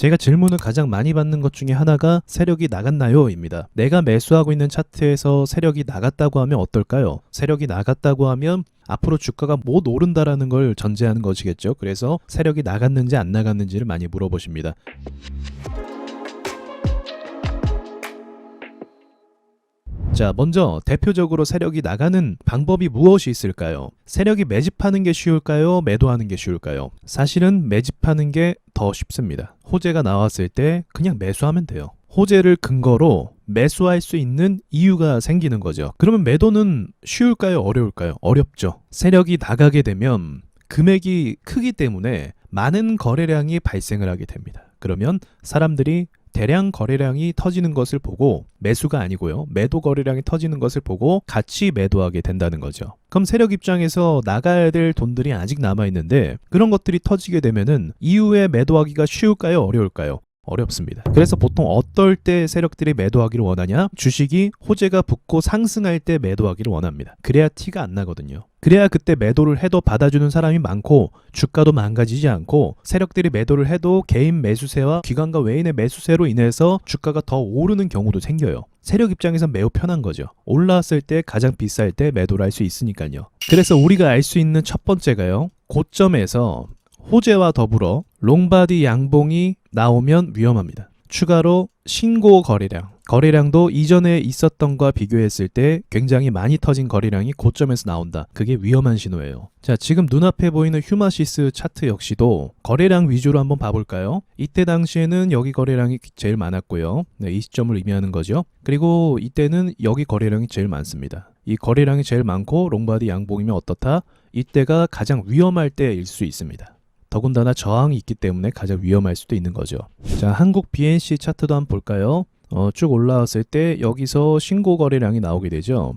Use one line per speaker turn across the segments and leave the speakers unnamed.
제가 질문을 가장 많이 받는 것 중에 하나가 세력이 나갔나요?입니다. 내가 매수하고 있는 차트에서 세력이 나갔다고 하면 어떨까요? 세력이 나갔다고 하면 앞으로 주가가 못 오른다라는 걸 전제하는 것이겠죠. 그래서 세력이 나갔는지 안 나갔는지를 많이 물어보십니다. 자, 먼저 대표적으로 세력이 나가는 방법이 무엇이 있을까요? 세력이 매집하는 게 쉬울까요? 매도하는 게 쉬울까요? 사실은 매집하는 게 더 쉽습니다. 호재가 나왔을 때 그냥 매수하면 돼요. 호재를 근거로 매수할 수 있는 이유가 생기는 거죠. 그러면 매도는 쉬울까요? 어려울까요? 어렵죠. 세력이 나가게 되면 금액이 크기 때문에 많은 거래량이 발생을 하게 됩니다. 그러면 사람들이 대량 거래량이 터지는 것을 보고 매수가 아니고요. 매도 거래량이 터지는 것을 보고 같이 매도하게 된다는 거죠. 그럼 세력 입장에서 나가야 될 돈들이 아직 남아 있는데 그런 것들이 터지게 되면은 이후에 매도하기가 쉬울까요? 어려울까요? 어렵습니다. 그래서 보통 어떨 때 세력들이 매도하기를 원하냐? 주식이 호재가 붙고 상승할 때 매도하기를 원합니다. 그래야 티가 안 나거든요. 그래야 그때 매도를 해도 받아주는 사람이 많고 주가도 망가지지 않고 세력들이 매도를 해도 개인 매수세와 기관과 외인의 매수세로 인해서 주가가 더 오르는 경우도 생겨요. 세력 입장에서 매우 편한 거죠. 올라왔을 때 가장 비쌀 때 매도를 할 수 있으니까요. 그래서 우리가 알 수 있는 첫 번째가요. 고점에서 호재와 더불어 롱바디 양봉이 나오면 위험합니다. 추가로 신고 거래량, 거래량도 이전에 있었던 과 비교했을 때 굉장히 많이 터진 거래량이 고점에서 나온다. 그게 위험한 신호예요. 자, 지금 눈앞에 보이는 휴마시스 차트 역시도 거래량 위주로 한번 봐볼까요? 이때 당시에는 여기 거래량이 제일 많았고요. 네, 이 시점을 의미하는 거죠. 그리고 이때는 여기 거래량이 제일 많습니다. 이 거래량이 제일 많고 롱바디 양봉이면 어떻다? 이때가 가장 위험할 때일 수 있습니다. 더군다나 저항이 있기 때문에 가장 위험할 수도 있는 거죠. 자, 한국 BNC 차트도 한번 볼까요? 어, 쭉 올라왔을 때 여기서 신고 거래량이 나오게 되죠.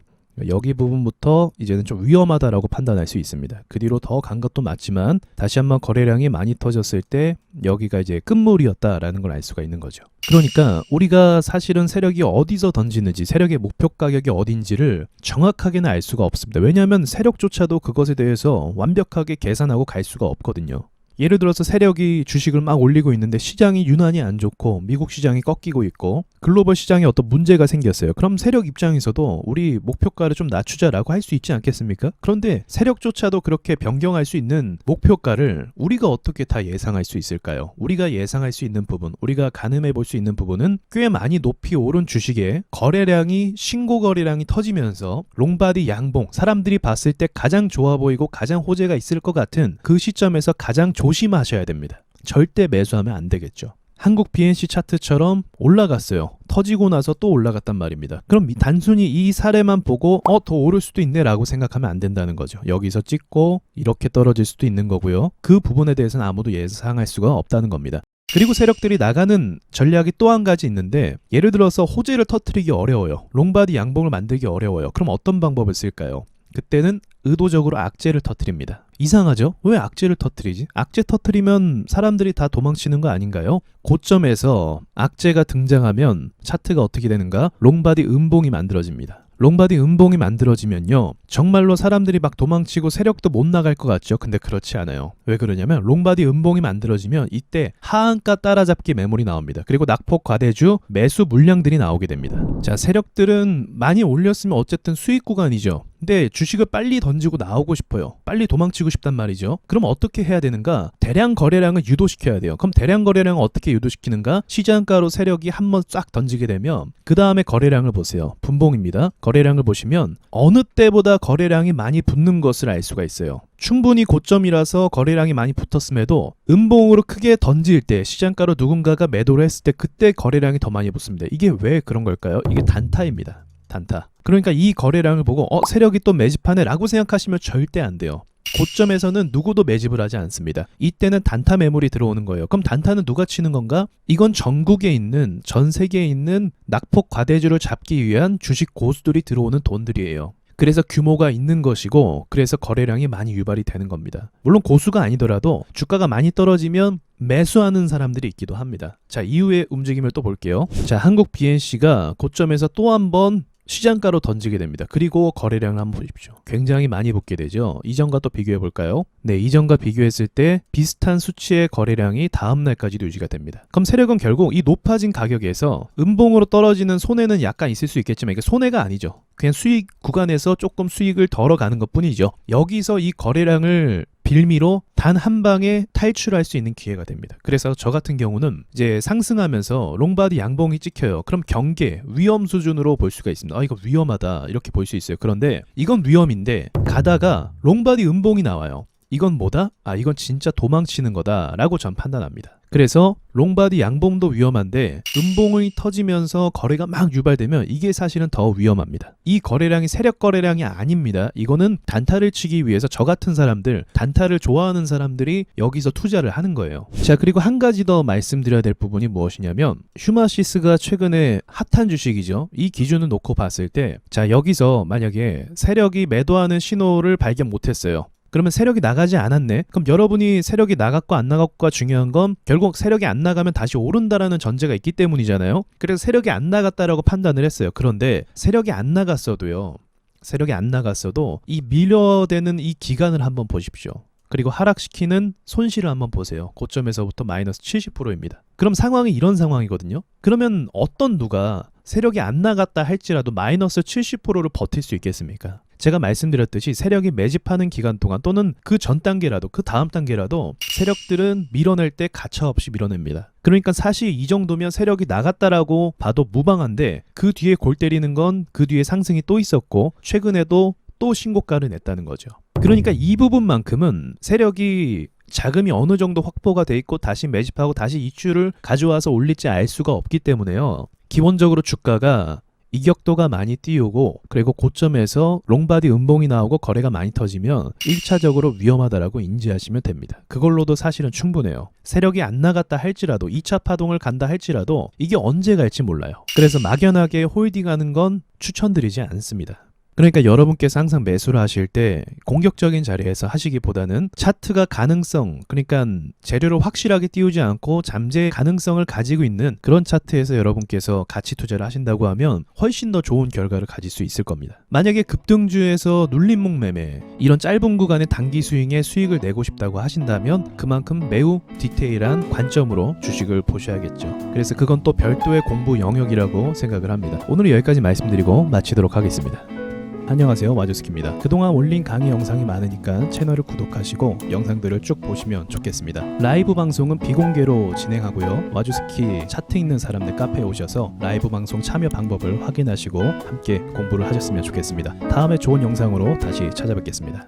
여기 부분부터 이제는 좀 위험하다라고 판단할 수 있습니다. 그 뒤로 더 간 것도 맞지만 다시 한번 거래량이 많이 터졌을 때 여기가 이제 끝물이었다라는 걸 알 수가 있는 거죠. 그러니까 우리가 사실은 세력이 어디서 던지는지 세력의 목표 가격이 어딘지를 정확하게는 알 수가 없습니다. 왜냐하면 세력조차도 그것에 대해서 완벽하게 계산하고 갈 수가 없거든요. 예를 들어서 세력이 주식을 막 올리고 있는데 시장이 유난히 안 좋고 미국 시장이 꺾이고 있고 글로벌 시장에 어떤 문제가 생겼어요. 그럼 세력 입장에서도 우리 목표가를 좀 낮추자라고 할 수 있지 않겠습니까? 그런데 세력조차도 그렇게 변경할 수 있는 목표가를 우리가 어떻게 다 예상할 수 있을까요? 우리가 예상할 수 있는 부분, 우리가 가늠해 볼 수 있는 부분은 꽤 많이 높이 오른 주식의 거래량이 신고 거래량이 터지면서 롱바디 양봉 사람들이 봤을 때 가장 좋아 보이고 가장 호재가 있을 것 같은 그 시점에서 가장 조심하셔야 됩니다. 절대 매수하면 안 되겠죠. 한국 BNC 차트처럼 올라갔어요. 터지고 나서 또 올라갔단 말입니다. 그럼 이- 단순히 이 사례만 보고 어 더 오를 수도 있네라고 생각하면 안 된다는 거죠. 여기서 찍고 이렇게 떨어질 수도 있는 거고요. 그 부분에 대해서는 아무도 예상할 수가 없다는 겁니다. 그리고 세력들이 나가는 전략이 또 한 가지 있는데 예를 들어서 호재를 터트리기 어려워요. 롱바디 양봉을 만들기 어려워요. 그럼 어떤 방법을 쓸까요? 그때는 의도적으로 악재를 터트립니다. 이상하죠? 왜 악재를 터트리지? 악재 터트리면 사람들이 다 도망치는 거 아닌가요? 고점에서 악재가 등장하면 차트가 어떻게 되는가? 롱바디 음봉이 만들어집니다. 롱바디 음봉이 만들어지면요. 정말로 사람들이 막 도망치고 세력도 못 나갈 것 같죠. 근데 그렇지 않아요. 왜 그러냐면 롱바디 음봉이 만들어지면 이때 하한가 따라잡기 매물이 나옵니다. 그리고 낙폭 과대주 매수 물량들이 나오게 됩니다. 자, 세력들은 많이 올렸으면 어쨌든 수익 구간이죠. 근데 주식을 빨리 던지고 나오고 싶어요. 빨리 도망치고 싶단 말이죠. 그럼 어떻게 해야 되는가? 대량 거래량을 유도시켜야 돼요. 그럼 대량 거래량을 어떻게 유도시키는가? 시장가로 세력이 한번 싹 던지게 되면 그 다음에 거래량을 보세요. 분봉입니다. 거래량을 보시면 어느 때보다 거래량이 많이 붙는 것을 알 수가 있어요. 충분히 고점이라서 거래량이 많이 붙었음에도 음봉으로 크게 던질 때 시장가로 누군가가 매도를 했을 때 그때 거래량이 더 많이 붙습니다. 이게 왜 그런 걸까요? 이게 단타입니다. 단타. 그러니까 이 거래량을 보고 어 세력이 또 매집하네 라고 생각하시면 절대 안 돼요. 고점에서는 누구도 매집을 하지 않습니다. 이때는 단타 매물이 들어오는 거예요. 그럼 단타는 누가 치는 건가? 이건 전국에 있는 전 세계에 있는 낙폭 과대주를 잡기 위한 주식 고수들이 들어오는 돈들이에요. 그래서 규모가 있는 것이고 그래서 거래량이 많이 유발이 되는 겁니다. 물론 고수가 아니더라도 주가가 많이 떨어지면 매수하는 사람들이 있기도 합니다. 자, 이후의 움직임을 또 볼게요. 자, 한국 BNC가 고점에서 또 한 번 시장가로 던지게 됩니다. 그리고 거래량을 한번 보십시오. 굉장히 많이 붙게 되죠. 이전과 또 비교해 볼까요? 네, 이전과 비교했을 때 비슷한 수치의 거래량이 다음 날까지도 유지가 됩니다. 그럼 세력은 결국 이 높아진 가격에서 음봉으로 떨어지는 손해는 약간 있을 수 있겠지만 이게 손해가 아니죠. 그냥 수익 구간에서 조금 수익을 덜어가는 것 뿐이죠. 여기서 이 거래량을 빌미로 단 한 방에 탈출할 수 있는 기회가 됩니다. 그래서 저 같은 경우는 이제 상승하면서 롱바디 양봉이 찍혀요. 그럼 경계, 위험 수준으로 볼 수가 있습니다. 아, 이거 위험하다. 이렇게 볼 수 있어요. 그런데 이건 위험인데 가다가 롱바디 음봉이 나와요. 이건 뭐다? 아, 이건 진짜 도망치는 거다 라고 전 판단합니다. 그래서 롱바디 양봉도 위험한데 음봉이 터지면서 거래가 막 유발되면 이게 사실은 더 위험합니다. 이 거래량이 세력 거래량이 아닙니다. 이거는 단타를 치기 위해서 저 같은 사람들, 단타를 좋아하는 사람들이 여기서 투자를 하는 거예요. 자, 그리고 한 가지 더 말씀드려야 될 부분이 무엇이냐면 휴마시스가 최근에 핫한 주식이죠. 이 기준을 놓고 봤을 때 자, 여기서 만약에 세력이 매도하는 신호를 발견 못했어요. 그러면 세력이 나가지 않았네. 그럼 여러분이 세력이 나갔고 안 나갔고가 중요한 건 결국 세력이 안 나가면 다시 오른다라는 전제가 있기 때문이잖아요. 그래서 세력이 안 나갔다라고 판단을 했어요. 그런데 세력이 안 나갔어도요. 세력이 안 나갔어도 이 밀려대는 이 기간을 한번 보십시오. 그리고 하락시키는 손실을 한번 보세요. 고점에서부터 마이너스 70%입니다. 그럼 상황이 이런 상황이거든요. 그러면 어떤 누가 세력이 안 나갔다 할지라도 마이너스 70%를 버틸 수 있겠습니까? 제가 말씀드렸듯이 세력이 매집하는 기간 동안 또는 그 전 단계라도 그 다음 단계라도 세력들은 밀어낼 때 가차없이 밀어냅니다. 그러니까 사실 이 정도면 세력이 나갔다라고 봐도 무방한데 그 뒤에 골 때리는 건 그 뒤에 상승이 또 있었고 최근에도 또 신고가를 냈다는 거죠. 그러니까 이 부분만큼은 세력이 자금이 어느 정도 확보가 돼 있고 다시 매집하고 다시 이슈를 가져와서 올릴지 알 수가 없기 때문에요. 기본적으로 주가가 이격도가 많이 띄우고 그리고 고점에서 롱바디 음봉이 나오고 거래가 많이 터지면 1차적으로 위험하다라고 인지하시면 됩니다. 그걸로도 사실은 충분해요. 세력이 안 나갔다 할지라도 2차 파동을 간다 할지라도 이게 언제 갈지 몰라요. 그래서 막연하게 홀딩하는 건 추천드리지 않습니다. 그러니까 여러분께서 항상 매수를 하실 때 공격적인 자리에서 하시기보다는 차트가 가능성, 그러니까 재료를 확실하게 띄우지 않고 잠재 가능성을 가지고 있는 그런 차트에서 여러분께서 가치 투자를 하신다고 하면 훨씬 더 좋은 결과를 가질 수 있을 겁니다. 만약에 급등주에서 눌림목 매매, 이런 짧은 구간의 단기 스윙에 수익을 내고 싶다고 하신다면 그만큼 매우 디테일한 관점으로 주식을 보셔야겠죠. 그래서 그건 또 별도의 공부 영역이라고 생각을 합니다. 오늘 여기까지 말씀드리고 마치도록 하겠습니다. 안녕하세요 와주스키입니다. 그동안 올린 강의 영상이 많으니까 채널을 구독하시고 영상들을 쭉 보시면 좋겠습니다. 라이브 방송은 비공개로 진행하고요. 와주스키 차트 있는 사람들 카페에 오셔서 라이브 방송 참여 방법을 확인하시고 함께 공부를 하셨으면 좋겠습니다. 다음에 좋은 영상으로 다시 찾아뵙겠습니다